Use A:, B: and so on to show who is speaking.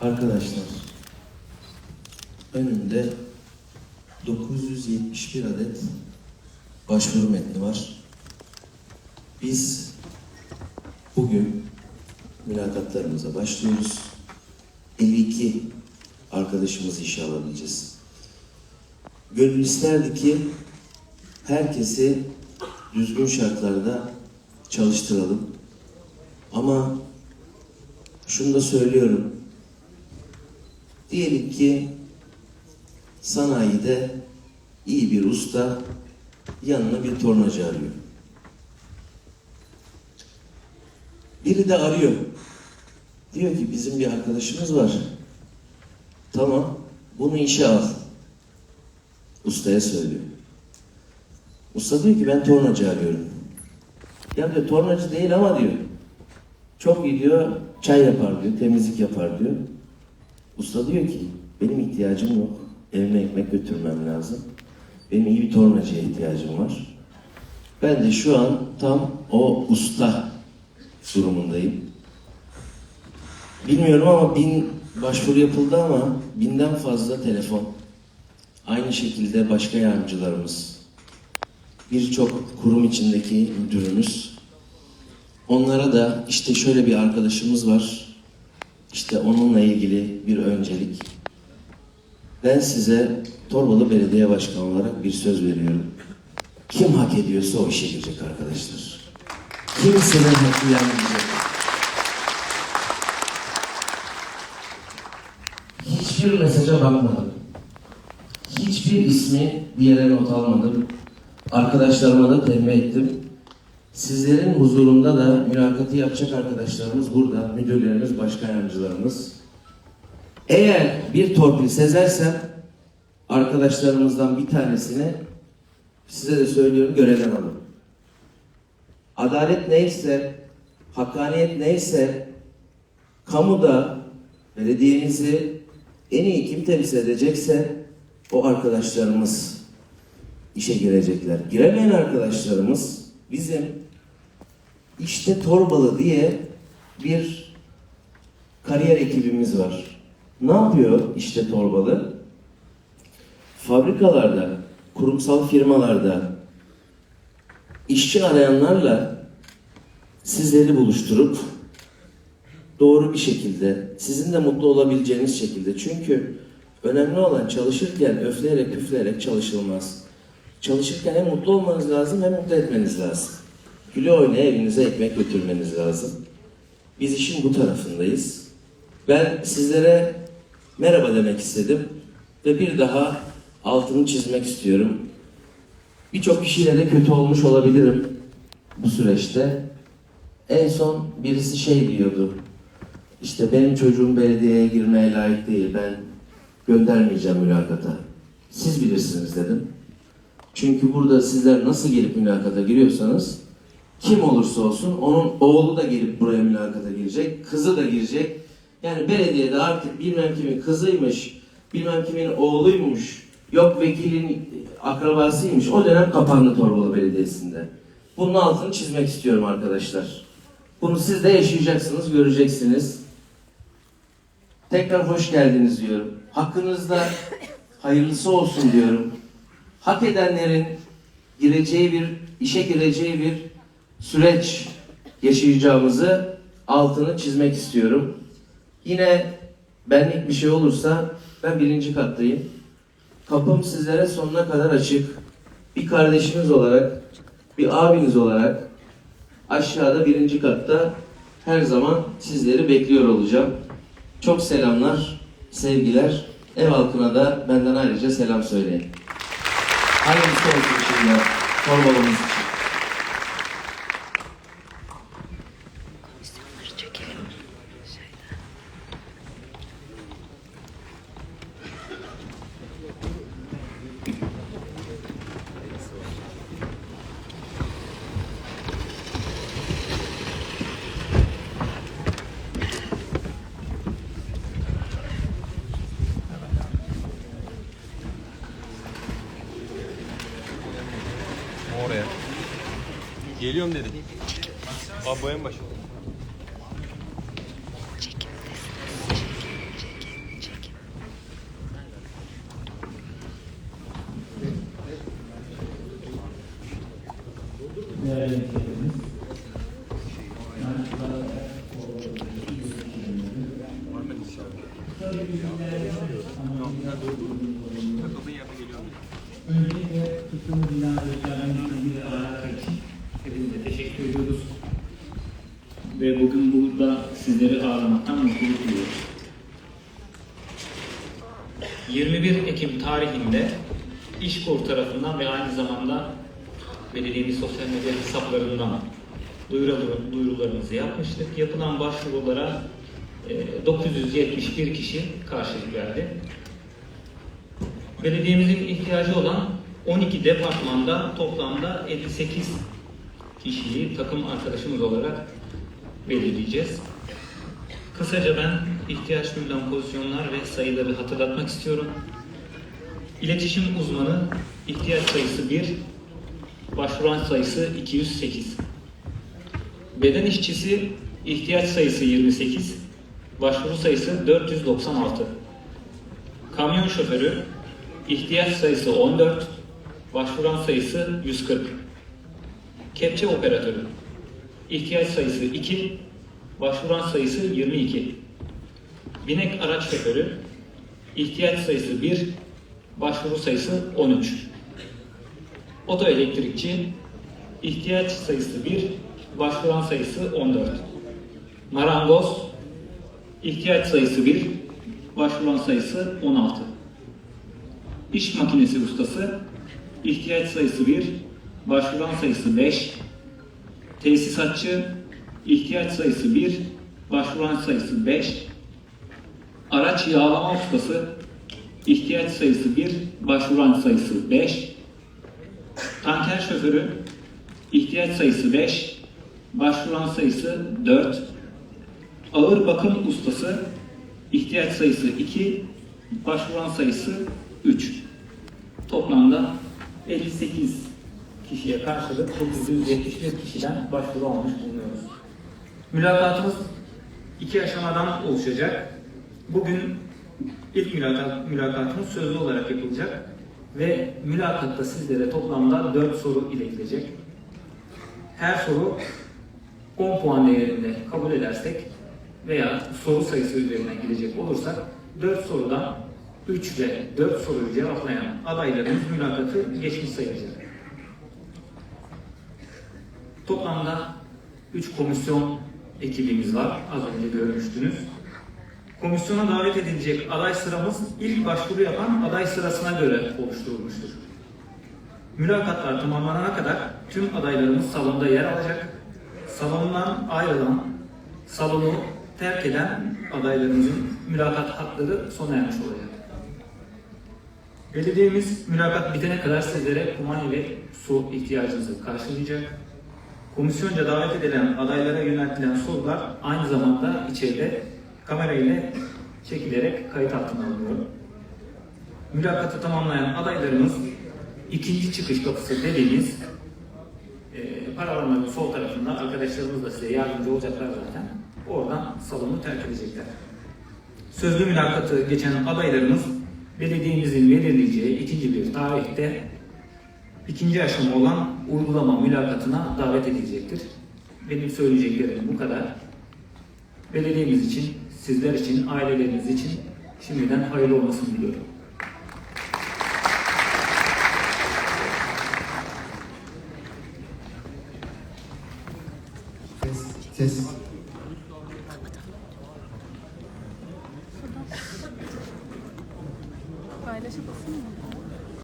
A: Arkadaşlar, önümde 971 adet başvuru metni var. Biz bugün mülakatlarımıza başlıyoruz. 52 arkadaşımızı işe alabileceğiz. Gönül isterdi ki herkesi düzgün şartlarda çalıştıralım. Ama şunu da söylüyorum. Diyelim ki sanayide iyi bir usta yanına bir tornacı arıyor. Biri de arıyor. Diyor ki bizim bir arkadaşımız var. Tamam bunu işe al. Ustaya söylüyor. Usta diyor ki ben tornacı arıyorum. Ya diyor tornacı değil ama diyor. Çok iyi diyor çay yapar diyor, temizlik yapar diyor. Usta diyor ki benim ihtiyacım yok. Evime ekmek götürmem lazım. Benim iyi bir tornacıya ihtiyacım var. Ben de şu an tam o usta durumundayım. Bilmiyorum ama bin başvuru yapıldı ama binden fazla telefon. Aynı şekilde başka yardımcılarımız, birçok kurum içindeki müdürümüz. Onlara da işte şöyle bir arkadaşımız var. İşte onunla ilgili bir öncelik. Ben size Torbalı Belediye Başkanı olarak bir söz veriyorum. Kim hak ediyorsa o işe girecek arkadaşlar. Kimsenin hakkı yenmeyecek. Hiçbir mesaja bakmadım. Hiçbir ismi bir yere not almadım. Arkadaşlarıma da tembih ettim. Sizlerin huzurunda da mülakatı yapacak arkadaşlarımız burada, müdürlerimiz, başkan yardımcılarımız. Eğer bir torpil sezersem arkadaşlarımızdan bir tanesini size de söylüyorum görevden alın. Adalet neyse, hakkaniyet neyse kamuda belediyemizi en iyi kim temsil edecekse o arkadaşlarımız işe girecekler. Giremeyen arkadaşlarımız bizim işte Torbalı diye bir kariyer ekibimiz var. Ne yapıyor işte Torbalı? Fabrikalarda, kurumsal firmalarda işçi arayanlarla sizleri buluşturup doğru bir şekilde, sizin de mutlu olabileceğiniz şekilde. Çünkü önemli olan çalışırken öfleyerek püfleyerek çalışılmaz. Çalışırken hem mutlu olmanız lazım hem mutlu etmeniz lazım. Güle oynaya evinize ekmek götürmeniz lazım. Biz işin bu tarafındayız. Ben sizlere merhaba demek istedim ve bir daha altını çizmek istiyorum. Birçok kişiyle de kötü olmuş olabilirim bu süreçte. En son birisi şey diyordu. İşte benim çocuğum belediyeye girmeye layık değil. Ben göndermeyeceğim mülakata. Siz bilirsiniz dedim. Çünkü burada sizler nasıl gelip mülakata giriyorsanız kim olursa olsun onun oğlu da gelip buraya mülakata girecek, kızı da girecek. Yani belediyede artık bilmem kimin kızıymış, bilmem kimin oğluymuş, yok vekilin akrabasıymış. O dönem kapandı Torbalı Belediyesi'nde. Bunun altını çizmek istiyorum arkadaşlar. Bunu siz de yaşayacaksınız, göreceksiniz. Tekrar hoş geldiniz diyorum. Hakkınızda hayırlısı olsun diyorum. Hak edenlerin gireceği bir, işe gireceği bir süreç yaşayacağımızı altını çizmek istiyorum. Yine benlik bir şey olursa ben birinci kattayım. Kapım sizlere sonuna kadar açık. Bir kardeşiniz olarak, bir abiniz olarak aşağıda birinci katta her zaman sizleri bekliyor olacağım. Çok selamlar, sevgiler. Ev halkına da benden ayrıca selam söyleyin. Hayırlısı olsun şimdi torbalımız için.
B: Geliyorum dedim. Abi boyun başı.
C: Öncelikle tuttuğumuz binaları Ve bugün burada sizleri ağırlamaktan mutluluk duyuyoruz. 21 Ekim tarihinde İşkur tarafından ve aynı zamanda belediyemiz sosyal medya hesaplarından duyurular- duyurularımızı yapmıştık. Yapılan başvurulara e, 971 kişi karşılık verdi. Belediyemizin ihtiyacı olan 12 departmanda toplamda 58 kişiyi takım arkadaşımız olarak belirleyeceğiz. Kısaca ben ihtiyaç duyulan pozisyonlar ve sayıları hatırlatmak istiyorum. İletişim uzmanı ihtiyaç sayısı 1, başvuran sayısı 208. Beden işçisi ihtiyaç sayısı 28, başvuru sayısı 496. Kamyon şoförü ihtiyaç sayısı 14, başvuran sayısı 140. Kepçe operatörü ihtiyaç sayısı 2, başvuran sayısı 22. Binek araç şoförü ihtiyaç sayısı 1, başvuru sayısı 13. Otoelektrikçi ihtiyaç sayısı 1, başvuran sayısı 14. Marangoz ihtiyaç sayısı 1, başvuran sayısı 16. İş makinesi ustası ihtiyaç sayısı 1, başvuran sayısı 5. Tesisatçı ihtiyaç sayısı 1, başvuran sayısı 5. Araç yağlama ustası ihtiyaç sayısı 1, başvuran sayısı 5. Tanker şoförü ihtiyaç sayısı 5, başvuran sayısı 4. Ağır bakım ustası ihtiyaç sayısı 2, başvuran sayısı 3. Toplamda 58 kişiye karşılık 971 kişiden başvuru almış bulunuyoruz. Mülakatımız iki aşamadan oluşacak. Bugün ilk mülakat, mülakatımız sözlü olarak yapılacak ve mülakatta sizlere toplamda 4 soru iletilecek. Her soru 10 puan değerinde kabul edersek veya soru sayısı üzerinden gidecek olursak 4 sorudan 3 ve 4 soruyu cevaplayan adaylarımız mülakatı geçmiş sayılacak. Toplamda 3 komisyon ekibimiz var. Az önce görmüştünüz. Komisyona davet edilecek aday sıramız ilk başvuru yapan aday sırasına göre oluşturulmuştur. Mülakatlar tamamlanana kadar tüm adaylarımız salonda yer alacak. Salondan ayrılan, salonu terk eden adaylarımızın mülakat hakları sona ermiş olacak. Belediyemiz mülakat bitene kadar sizlere kumanya ve su ihtiyacınızı karşılayacak. Komisyonca davet edilen adaylara yöneltilen sorular aynı zamanda içeride kamera ile çekilerek kayıt altına alınıyor. Mülakatı tamamlayan adaylarımız ikinci çıkış kapısı dediğimiz e, paravanların sol tarafında arkadaşlarımız da size yardımcı olacaklar zaten. Oradan salonu terk edecekler. Sözlü mülakatı geçen adaylarımız belediyemizin belirleyeceği ikinci bir tarihte ikinci aşama olan uygulama mülakatına davet edilecektir. Benim söyleyeceklerim bu kadar. Belediyemiz için, sizler için, aileleriniz için şimdiden hayırlı olmasını diliyorum.
D: Ses,